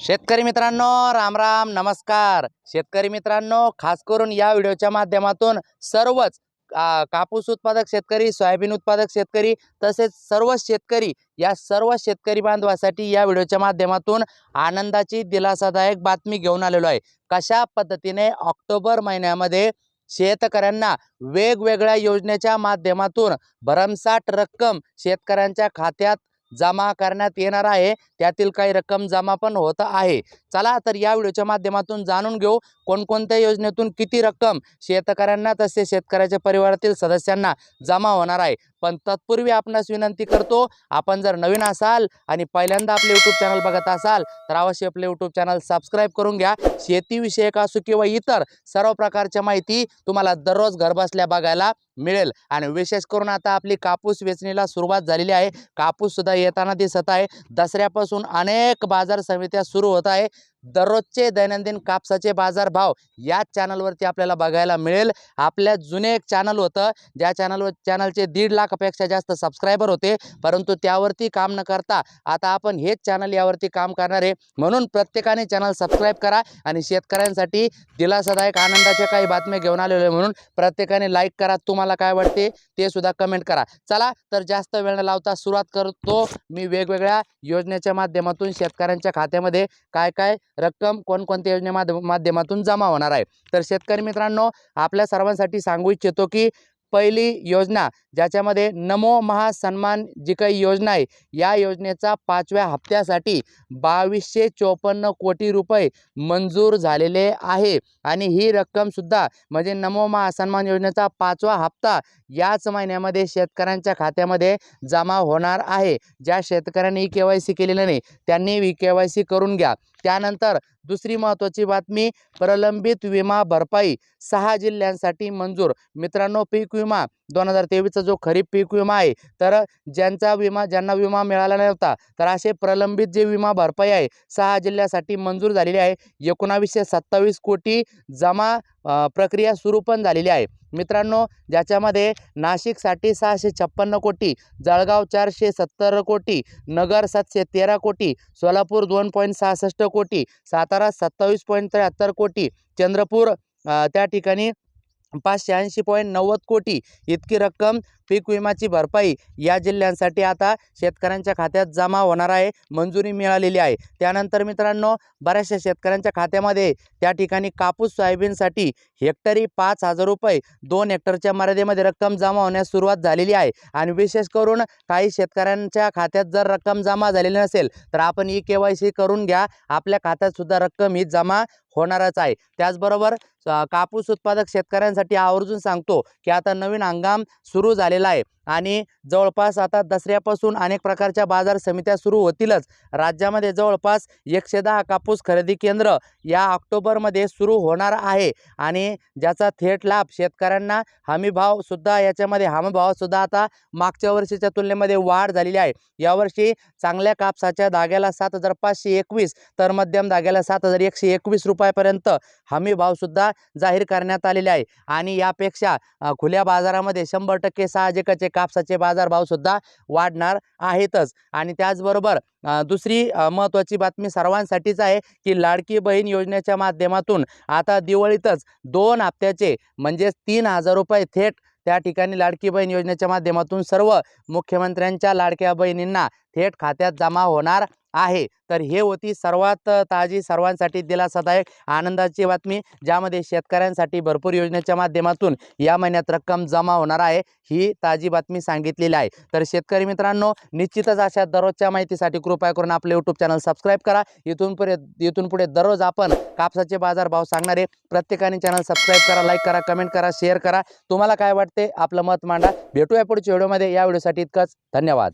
शेतकरी मित्रांनो राम राम नमस्कार. शेतकरी मित्रांनो खास करून या व्हिडिओच्या माध्यमातून सर्वच कापूस उत्पादक शेतकरी सोयाबीन उत्पादक शेतकरी तसेच सर्व शेतकरी या सर्व शेतकरी बांधवासाठी या व्हिडिओच्या माध्यमातून आनंदाची दिलासादायक बातमी घेऊन आलेलो आहे. कशा पद्धतीने ऑक्टोबर महिन्यामध्ये शेतकऱ्यांना वेगवेगळ्या योजनेच्या माध्यमातून भरमसाठ रक्कम शेतकऱ्यांच्या खात्यात जमा करण्यात येणार आहे. त्यातील काही रक्कम जमा पण होत आहे. चला तर या व्हिडिओच्या माध्यमातून जाणून घेऊ कोणकोणत्या योजनेतून किती रक्कम शेतकऱ्यांना तसे शेतकऱ्याच्या परिवारातील सदस्यांना जमा होणार आहे. पण तत्पूर्वी आपणास विनंती करतो आपण जर नवीन असाल आणि पहिल्यांदा आपले यूट्यूब चॅनल बघत असाल तर अवश्य आपले यूट्यूब चॅनल सबस्क्राईब करून घ्या. शेतीविषयक असो किंवा इतर सर्व प्रकारच्या माहिती तुम्हाला दररोज घरबसल्या बघायला मिळेल. आणि विशेष करून आता आपली कापूस वेचणीला सुरुवात झालेली आहे. कापूससुद्धा येताना दिसत आहे. दसऱ्यापासून अनेक बाजार समित्या सुरू होत आहे. दररोजचे दैनंदिन कापसाचे बाजार भाव याच चॅनलवरती आपल्याला बघायला मिळेल. आपल्या जुने एक चॅनल होतं ज्या चॅनलवर चॅनलचे दीड लाखापेक्षा जास्त सबस्क्रायबर होते. परंतु त्यावरती काम न करता आता आपण हेच चॅनल यावरती काम करणार आहे. म्हणून प्रत्येकाने चॅनल सबस्क्राईब करा आणि शेतकऱ्यांसाठी दिलासादायक आनंदाच्या काही बातम्या घेऊन आलेलो आहे म्हणून प्रत्येकाने लाईक करा. तुम्हाला काय वाटते ते सुद्धा कमेंट करा. चला तर जास्त वेळ न लावता सुरुवात करतो. मी वेगवेगळ्या योजनेच्या माध्यमातून शेतकऱ्यांच्या खात्यामध्ये काय काय रक्कम कोणकोणत्या योजने माध्यमातून जमा होणार आहे? तर शेतकरी मित्रांनो आपल्या सर्वांसाठी सांगू इच्छितो की पहिली योजना ज्याच्यामध्ये नमो महासन्मान जी काही योजना आहे या योजनेचा पाचव्या हप्त्यासाठी बावीसशे चोपन्न कोटी रुपये मंजूर झालेले आहे. आणि ही रक्कमसुद्धा म्हणजे नमो महासन्मान योजनेचा पाचवा हप्ता याच महिन्यामध्ये शेतकऱ्यांच्या खात्यामध्ये जमा होणार आहे. ज्या शेतकऱ्यांनी ई के वाय सी केलेलं नाही त्यांनी ई के वाय सी करून घ्या. त्यानंतर दुसरी महत्त्वाची बातमी प्रलंबित विमा भरपाई सहा जिल्ह्यांसाठी मंजूर. मित्रांनो पीक विमा दोन हजार तेवीसचा जो खरीप पीक विमा आहे तर ज्यांचा विमा ज्यांना विमा मिळाला नव्हता तर असे प्रलंबित जे विमा भरपाई आहे सहा जिल्ह्यासाठी मंजूर झालेली आहे. एकोणावीसशे सत्तावीस कोटी जमा प्रक्रिया सुरू पण झालेली आहे. मित्रांनो ज्याच्यामध्ये नाशिकसाठी सहाशे छप्पन्न कोटी जळगाव चारशे सत्तर कोटी नगर सातशे तेरा कोटी सोलापूर दोन पॉईंट सहासष्ट कोटी सातारा सत्तावीस पॉईंट त्र्याहत्तर कोटी चंद्रपूर त्या ठिकाणी पाचशे ऐंशी पॉईंट नव्वद कोटी इतकी रक्कम पीक विमाची भरपाई या जिल्ह्यांसाठी आता शेतकऱ्यांच्या खात्यात जमा होणार आहे मंजुरी मिळालेली आहे. त्यानंतर मित्रांनो बऱ्याचशा शेतकऱ्यांच्या खात्यामध्ये त्या ठिकाणी कापूस सोयाबीनसाठी हेक्टरी पाच हजार रुपये दोन हेक्टरच्या मर्यादेमध्ये रक्कम जमा होण्यास सुरुवात झालेली आहे. आणि विशेष करून काही शेतकऱ्यांच्या खात्यात जर रक्कम जमा झालेली नसेल तर आपण ई के वाय सी करून घ्या. आपल्या खात्यातसुद्धा रक्कम ही जमा होणारच आहे. त्याचबरोबर कापूस उत्पादक शेतकऱ्यांसाठी आवर्जून सांगतो की आता नवीन हंगाम सुरू झालेला आहे. आणि जवळपास आता दसऱ्यापासून अनेक प्रकारच्या बाजार समित्या सुरू होतीलच. राज्यामध्ये जवळपास एकशे दहा कापूस खरेदी केंद्र या ऑक्टोबरमध्ये सुरू होणार आहे आणि ज्याचा थेट लाभ शेतकऱ्यांना हमीभावसुद्धा याच्यामध्ये हमीभावसुद्धा आता मागच्या वर्षीच्या तुलनेमध्ये वाढ झालेली आहे. यावर्षी चांगल्या कापसाच्या धाग्याला सात हजार पाचशे एकवीस तर मध्यम धाग्याला सात हजार एकशे एकवीस रुपयापर्यंत हमीभावसुद्धा जाहीर करण्यात आलेले आहे. आणि यापेक्षा खुल्या बाजारामध्ये शंभर टक्के साहजिकचे कापसाचे बाजारभावसुद्धा वाढणार आहेतच. आणि त्याचबरोबर दुसरी महत्त्वाची बातमी सर्वांसाठीच आहे की लाडकी बहीण योजनेच्या माध्यमातून आता दिवाळीतच दोन हप्त्याचे म्हणजेच तीन हजार रुपये थेट त्या ठिकाणी लाडकी बहीण योजनेच्या माध्यमातून सर्व मुख्यमंत्र्यांच्या लाडक्या बहिणींना थेट खात्यात जमा होणार आहे. तर हे होती सर्वात ताजी सर्वांसाठी दिलासादायक आनंदाची बातमी ज्यामध्ये शेतकऱ्यांसाठी भरपूर योजनेच्या माध्यमातून या महिन्यात रक्कम जमा होणार आहे ही ताजी बातमी सांगितलेली आहे. तर शेतकरी मित्रांनो निश्चितच अशा दररोजच्या माहितीसाठी कृपया करून आपले यूट्यूब चॅनल सबस्क्राईब करा. इथून पुढे इथून पुढे दररोज आपण कापसाचे बाजारभाव सांगणारे प्रत्येकाने चॅनल सबस्क्राईब करा लाईक करा कमेंट करा शेअर करा. तुम्हाला काय वाटते? आपलं मत मांडा. भेटूया पुढच्या व्हिडिओमध्ये या व्हिडिओसाठी इतकंच. धन्यवाद.